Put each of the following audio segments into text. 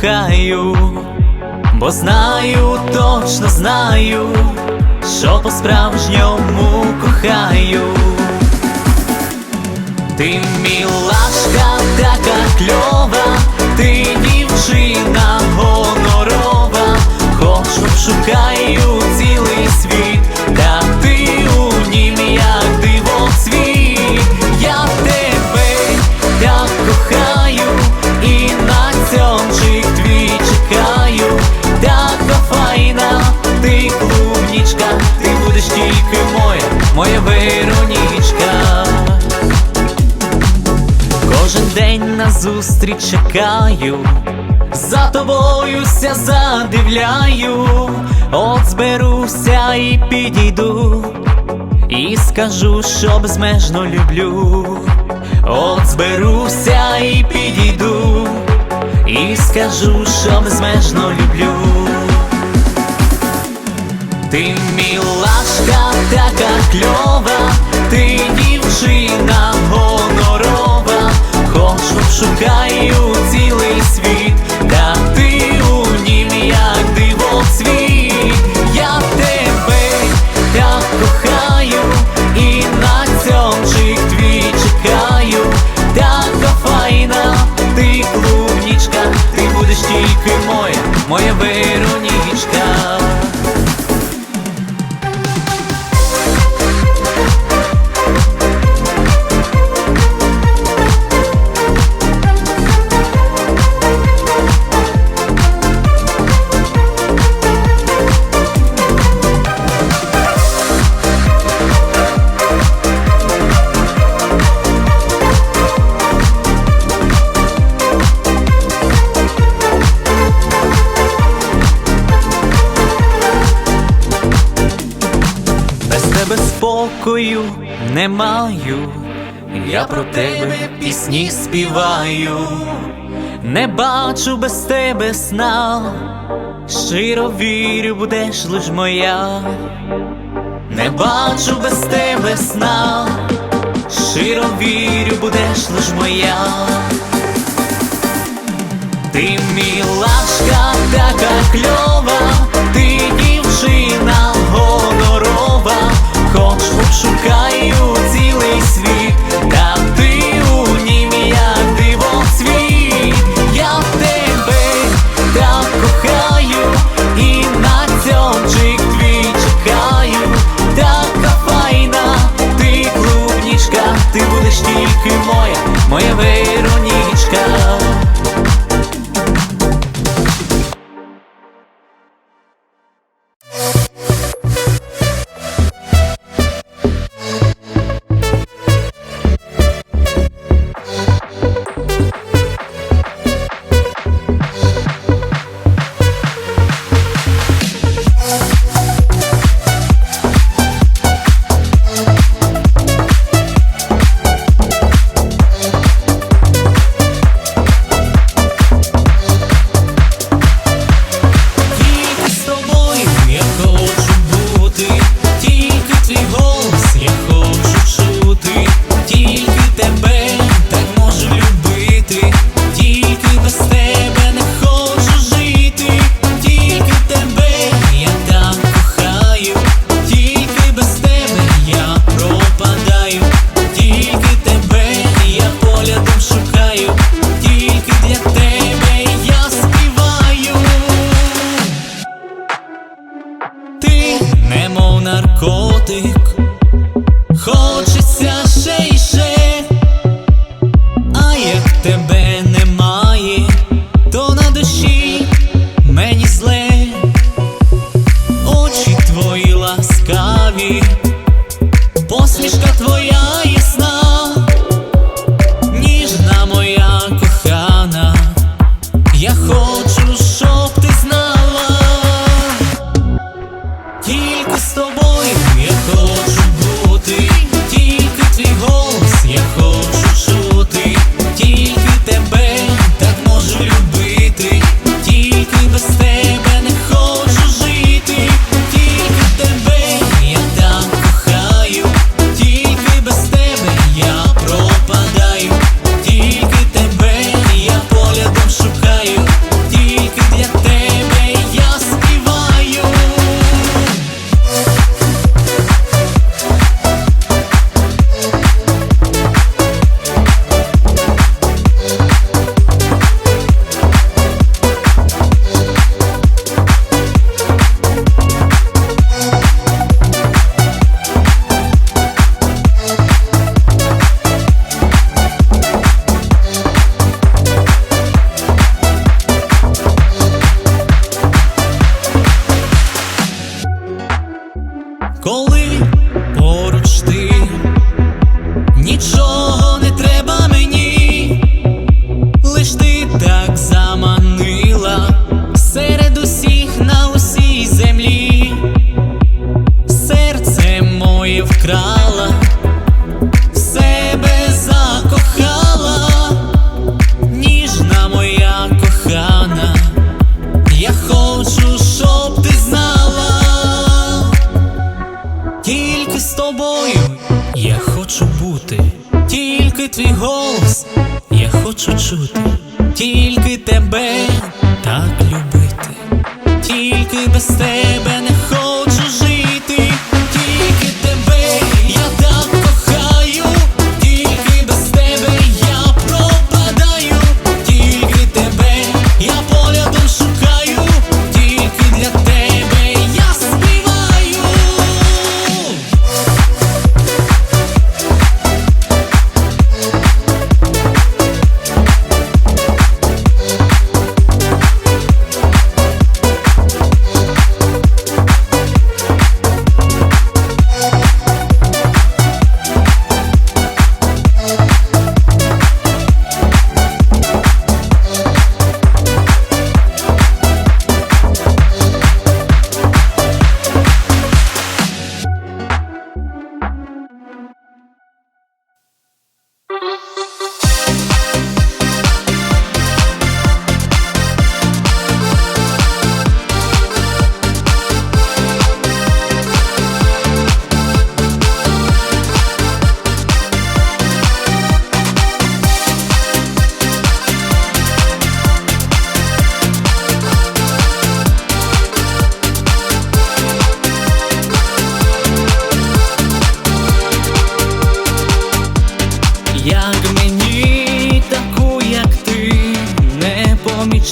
кохаю, бо знаю, точно знаю, що по-справжньому кохаю. Ти мілашка така кльова, ти дівчина гонорова, хочу обшукаю зустріч чекаю, за тобою ся задивляю, от зберуся і підійду, і скажу, що безмежно люблю, от зберуся і підійду, і скажу, що безмежно люблю. Ти мілашка така кльова, ти дівчина хоч обшукаю цілий світ, спокою не маю, я про тебе пісні співаю, не бачу без тебе сна, щиро вірю, будеш лиш моя, не бачу без тебе сна, щиро вірю, будеш лиш моя. Ти мілашка така кльова, ти дівчина хоч обшукаю цілий світ, та ти у нім як диво світ. Я тебе так кохаю, і на цьомчик твій чекаю, така файна, ти клубнічка, ти будеш тільки моя, моя Веронічка.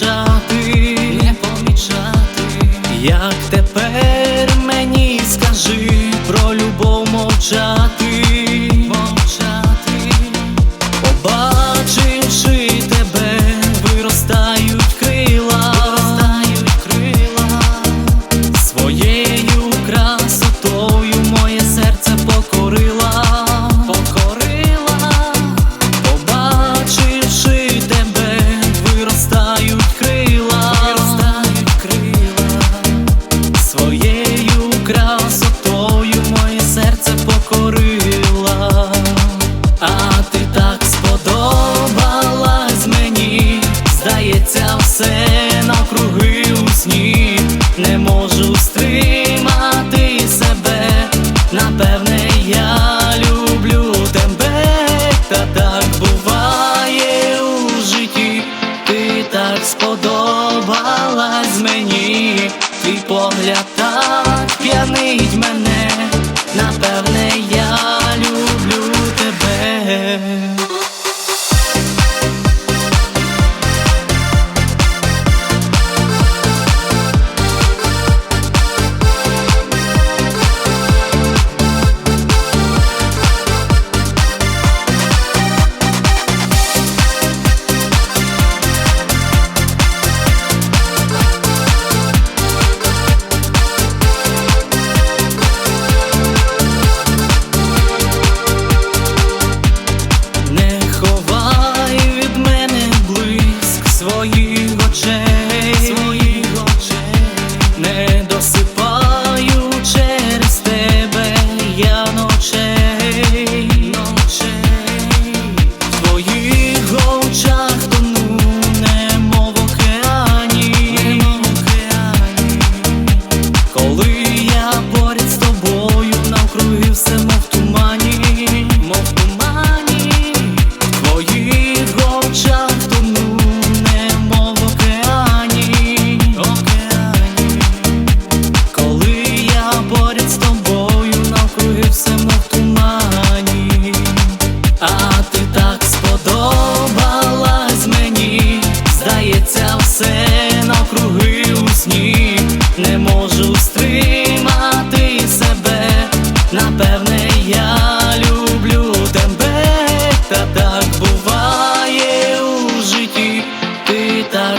помічати, не помічати, як тепер мені скажи про любов мовчати.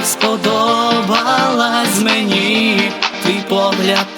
сподобалась мені твій погляд.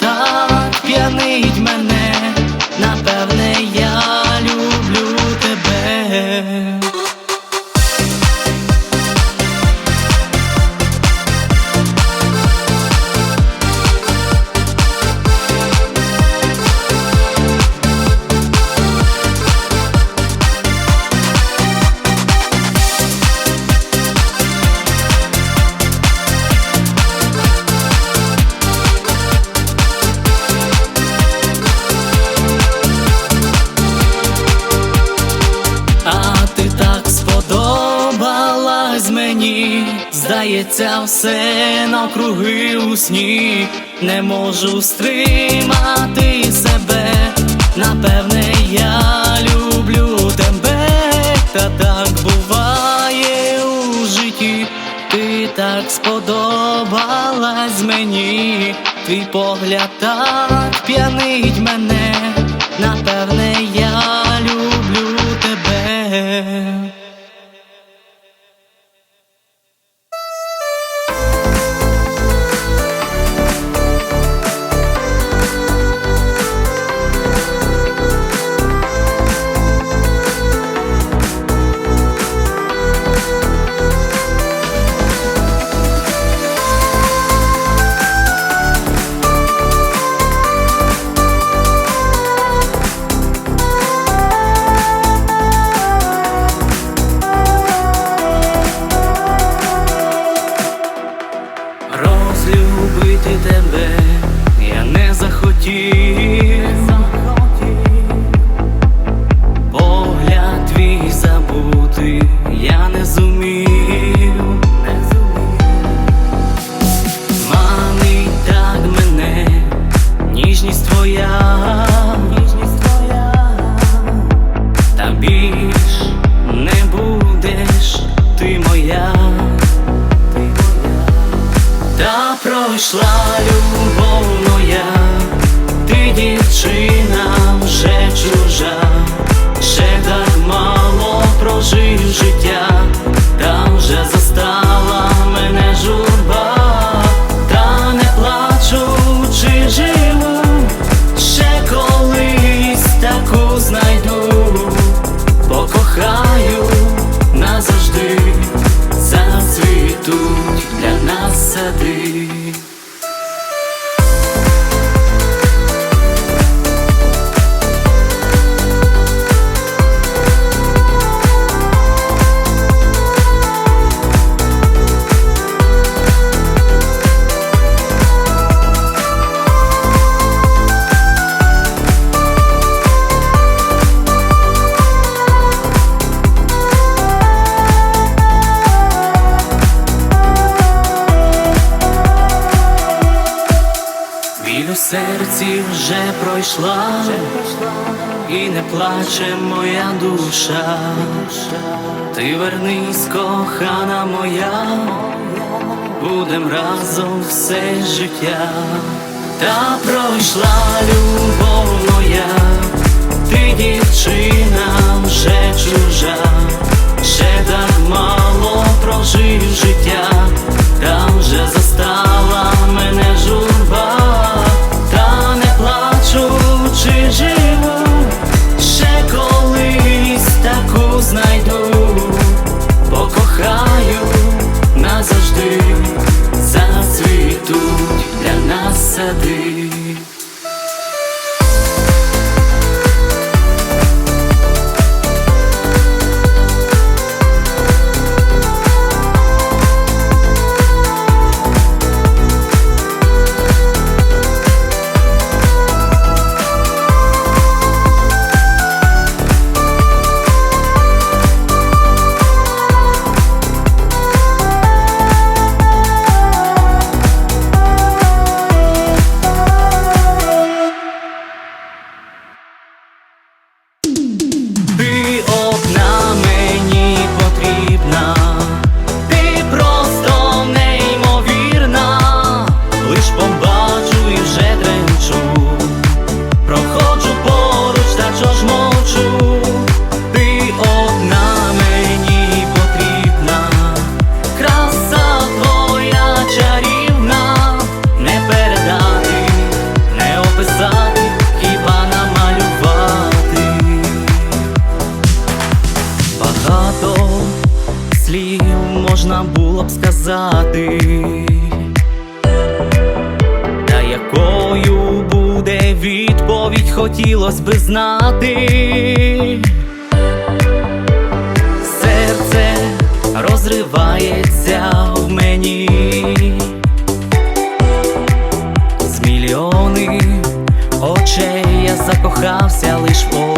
Розлилося все навкруги у сні, не можу стримати себе, напевне, я люблю тебе, та так буває у житті, ти так сподобалась мені, твій погляд так п'янить мене, напевне. вже пройшла, і не плаче моя душа, ти вернись, кохана моя, будем разом все життя, та пройшла любов моя, ти дівчина вже чужа, ще так мало прожив життя. целый школ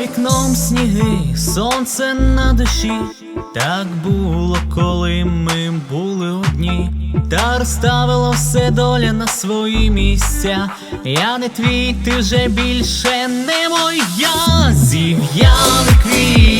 Вікном сніги, сонце на душі, так було, коли ми були одні. Та розставила все доля на свої місця. Я не твій, ти вже більше не моя зів'яли квіт.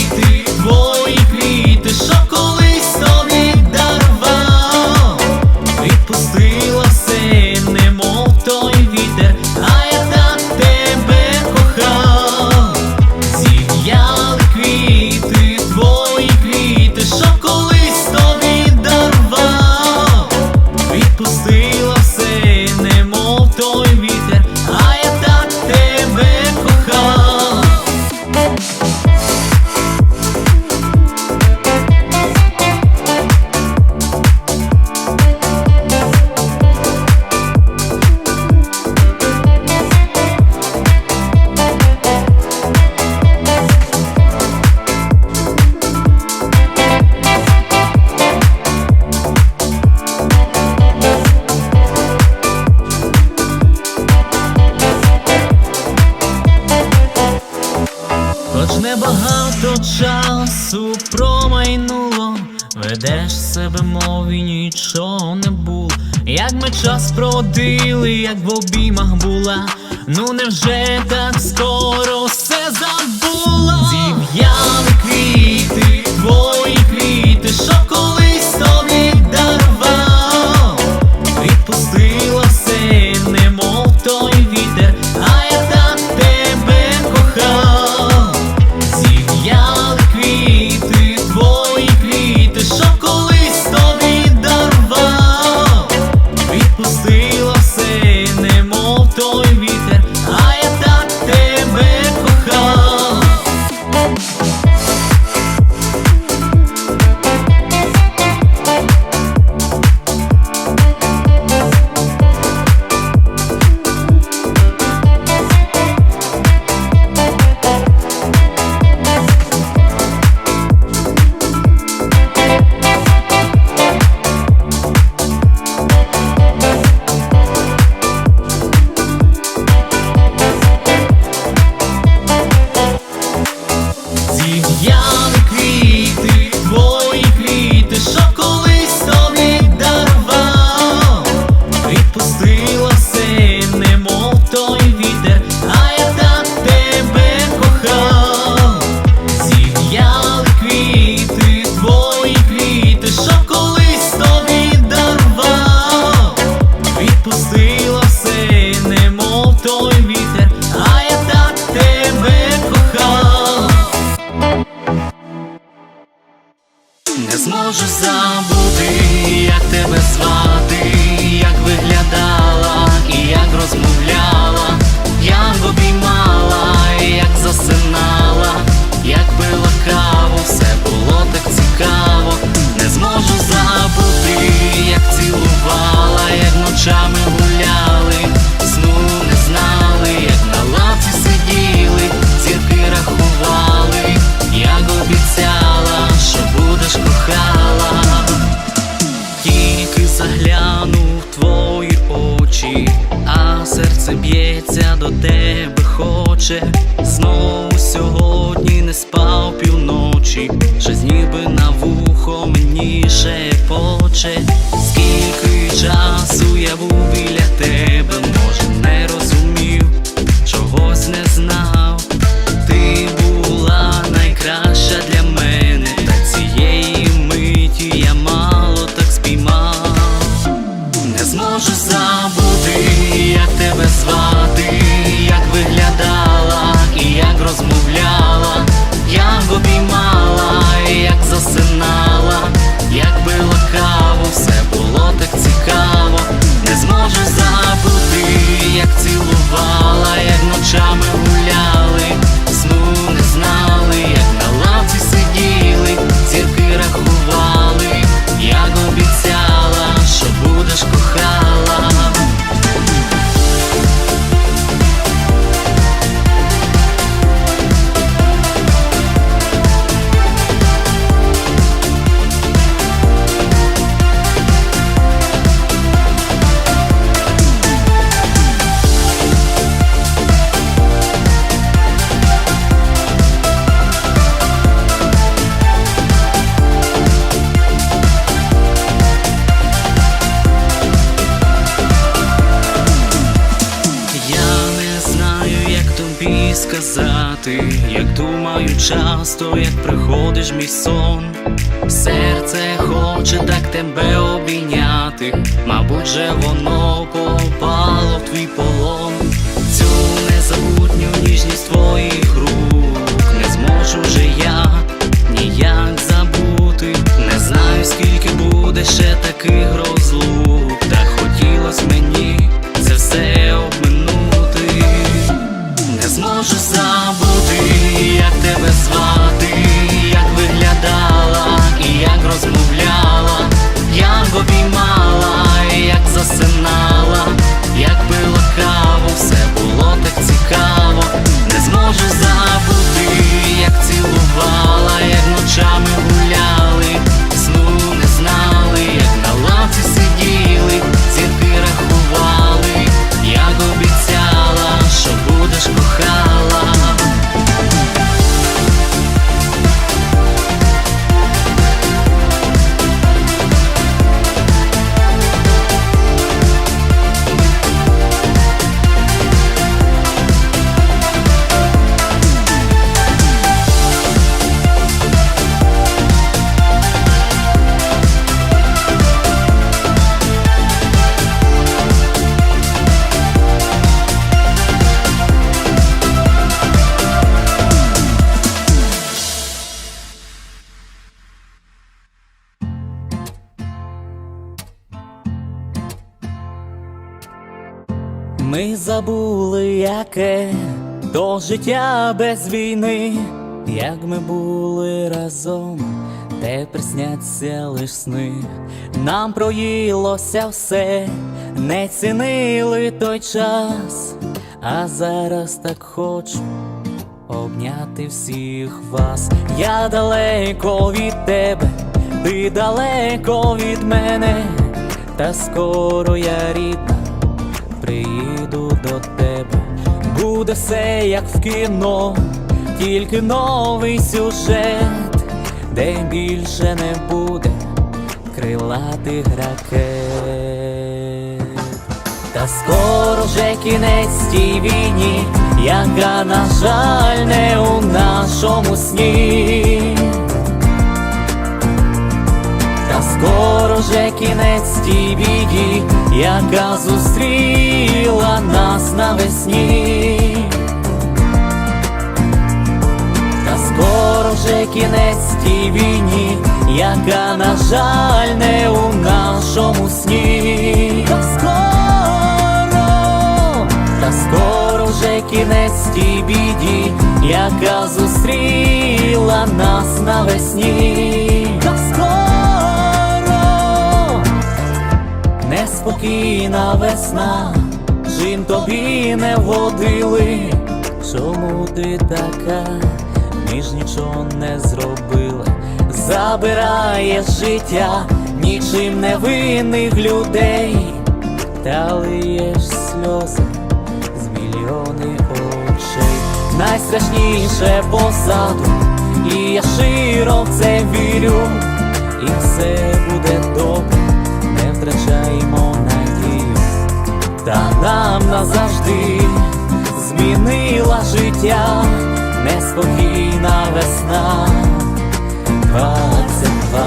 ходили, як в обіймах була, ну невже так скоро? а серце б'ється до тебе, хоче. Знову сьогодні не спав півночі, щось ніби на вухо мені шепоче. Забули, яке то життя без війни, як ми були разом, тепер сняться лиш сни. Нам проїлося все, не цінили той час, а зараз так хочу обняти всіх вас. Я далеко від тебе, ти далеко від мене, та скоро я рідна все як в кіно, тільки новий сюжет, де більше не буде крилатих ракет. Та скоро вже кінець тій війні, яка, на жаль, не у нашому сні. Та скоро вже кінець тій біді, яка зустріла нас навесні. Скоро вже кінець тій війні, яка, на жаль, не у нашому сні. Та скоро, та скоро вже кінець тій біді, яка зустріла нас навесні. Та скоро неспокійна весна, чим тобі не вгодили, чому ти така, ми нічого не зробили, забирає життя нічим невинних людей, та лиєш сльози з мільйони очей, найстрашніше позаду, і я широ в це вірю, і все буде добре, не втрачаємо надію, та нам назавжди змінила життя, неспокійна весна. Двадцять два.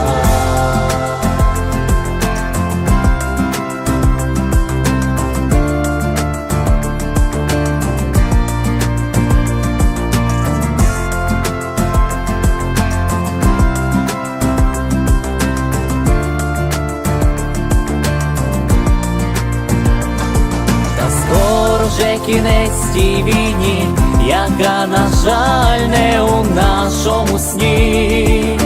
Вже кінець тій війні, яка, на жаль, не у нашому сні.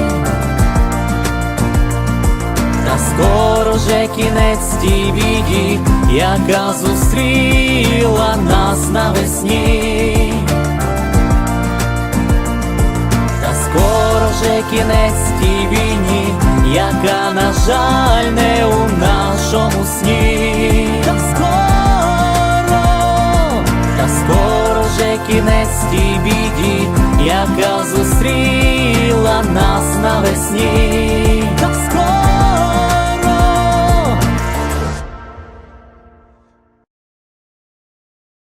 Та скоро вже кінець тій біді, яка зустріла нас навесні. Та скоро вже кінець тій війні, яка, на жаль, не у нашому сні. Та скоро, та скоро вже кінець тій біді, яка зустріла нас навесні. Так скоро.